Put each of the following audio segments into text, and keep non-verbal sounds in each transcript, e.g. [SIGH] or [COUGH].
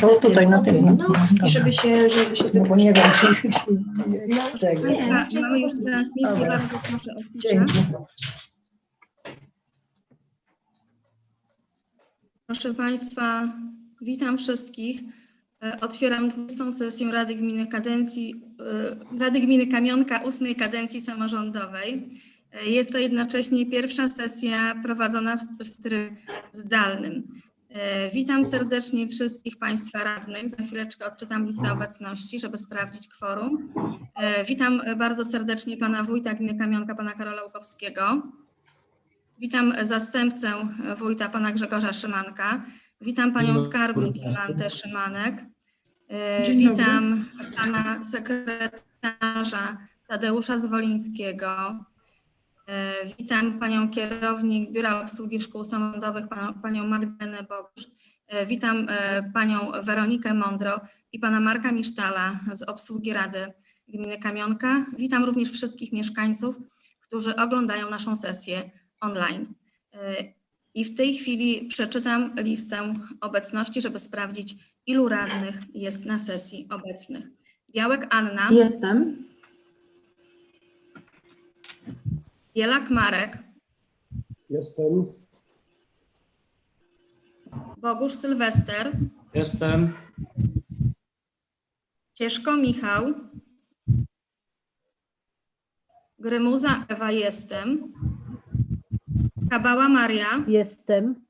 To tutaj na tym. No, I żeby się, żeby się No bo nie wiem, czy No, [LAUGHS] tego. Państwa, Mamy już transmisję, Dobra. bardzo proszę o ciszę. Dzięki. Proszę Państwa, witam wszystkich. E, Otwieram 20. sesję Rady Gminy Kadencji, e, Rady Gminy Kamionka ósmej kadencji samorządowej. Jest to jednocześnie pierwsza sesja prowadzona w, w trybie zdalnym. E, Witam serdecznie wszystkich Państwa radnych. Za chwileczkę odczytam listę obecności, żeby sprawdzić kworum. E, Witam bardzo serdecznie Pana Wójta Gminy Kamionka, Pana Karola Łukowskiego. Witam zastępcę wójta pana Grzegorza Szymanka. Witam panią skarbnik. Jolantę Szymanek. E. Witam pana sekretarza Tadeusza Zwolińskiego. E, Witam panią kierownik Biura Obsługi Szkół Samorządowych, panią, panią Magdalenę Bogusz. E, Witam e, panią Weronikę Mądro i pana Marka Misztala z obsługi Rady Gminy Kamionka. Witam również wszystkich mieszkańców, którzy oglądają naszą sesję online. I w tej chwili przeczytam listę obecności, żeby sprawdzić, ilu radnych jest na sesji obecnych. Białek Anna, Jestem. Bielak Marek, Jestem. Bogusz Sylwester, Jestem. Cieszko Michał, Grymuza Ewa jestem, Kabała Maria, Jestem.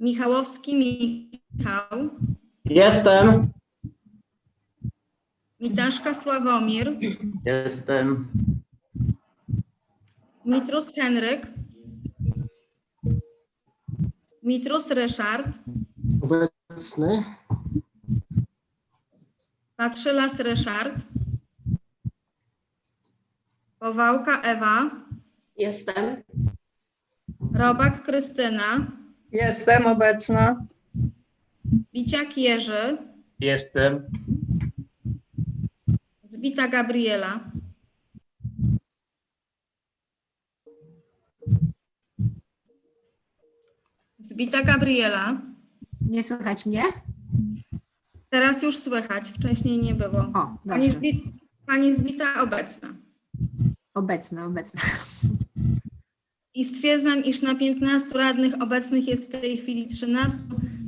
Michałowski Michał, Jestem. Mitaszka Sławomir, Jestem. Mitrus Henryk, Mitrus Ryszard, Obecny. Patrzylas Ryszard, Powałka Ewa, Jestem. Robak Krystyna, Jestem obecna. Biciak Jerzy, Jestem. Zbita Gabriela. Zbita Gabriela. Nie słychać mnie? Teraz już słychać, wcześniej nie było. O, Pani, dobrze. zbi, pani Zbita obecna. Obecna, obecna. I stwierdzam, iż na 15 radnych obecnych jest w tej chwili 13,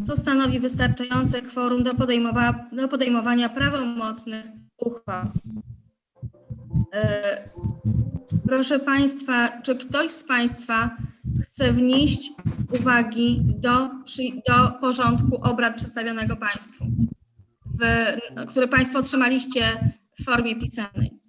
co stanowi wystarczające kworum do, podejmowa- do podejmowania prawomocnych uchwał. E, Proszę Państwa, czy ktoś z Państwa chce wnieść uwagi do, do porządku obrad przedstawionego Państwu, w, które Państwo otrzymaliście w formie pisemnej?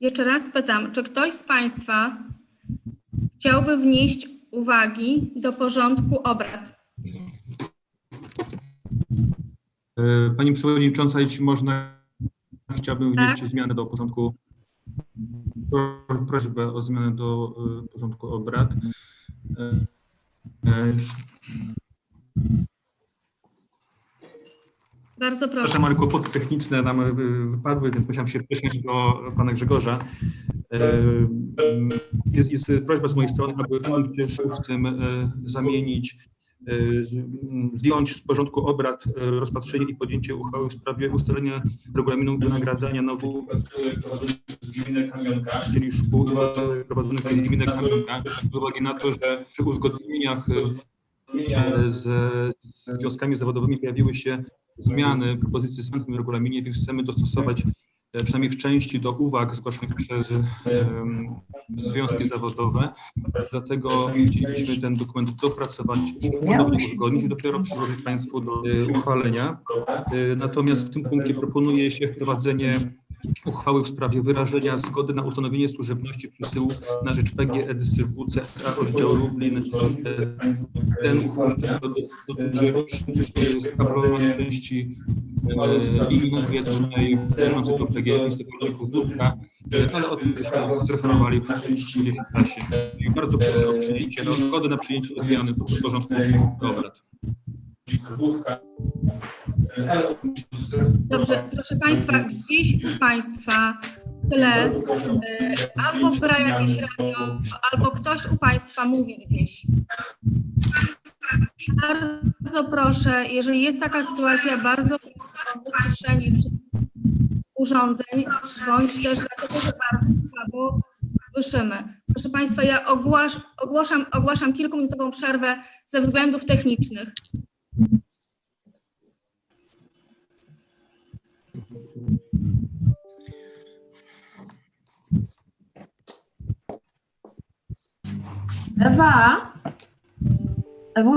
Jeszcze raz pytam, czy ktoś z Państwa chciałby wnieść uwagi do porządku obrad? E, Pani Przewodnicząca, jeśli można, chciałbym Tak. wnieść zmianę do porządku, pro- prośbę o zmianę do e, porządku obrad. E, e, Bardzo proszę. Przepraszam, ale kłopoty techniczne nam e, wypadły, więc musiałem się przenieść do pana Grzegorza. E, Jest, jest prośba z mojej strony, aby w punkcie szóstym e, zamienić, e, zdjąć z porządku obrad e, rozpatrzenie i podjęcie uchwały w sprawie ustalenia regulaminu wynagradzania nauczycieli gminę Kamionka, czyli szkół prowadzonych przez gminę Kamionka, z uwagi na to, że przy uzgodnieniach e, z, związkami zawodowymi pojawiły się zmiany, propozycje zmian w regulaminie, więc chcemy dostosować przynajmniej w części do uwag zgłaszanych przez em, związki zawodowe. Dlatego chcieliśmy ten dokument dopracować, ponownie uzgodnić i dopiero przyłożyć Państwu do e, uchwalenia. E, Natomiast w tym punkcie proponuje się wprowadzenie uchwały w sprawie wyrażenia zgody na ustanowienie służebności przesyłu na rzecz PGE Dystrybucja SA oddział Lublin. Ten uchwał dotyczy skablowanej części e, linii nadwietrznej należącej do PGE w Kuzdówka, e, ale o tym byśmy zreferowali w w czasie. Bardzo proszę o przyjęcie, no, zgody na przyjęcie zmiany do porządku obrad. Dobrze, proszę Państwa, gdzieś u Państwa w tle e, albo gra jakieś radio, albo ktoś u Państwa mówi gdzieś. Bardzo proszę, jeżeli jest taka sytuacja, bardzo proszę o urządzeń, bądź też dlatego, że bardzo słyszymy. Proszę Państwa, ja ogłasz, ogłaszam, ogłaszam kilkuminutową przerwę ze względów technicznych. Ewa? Ewunia?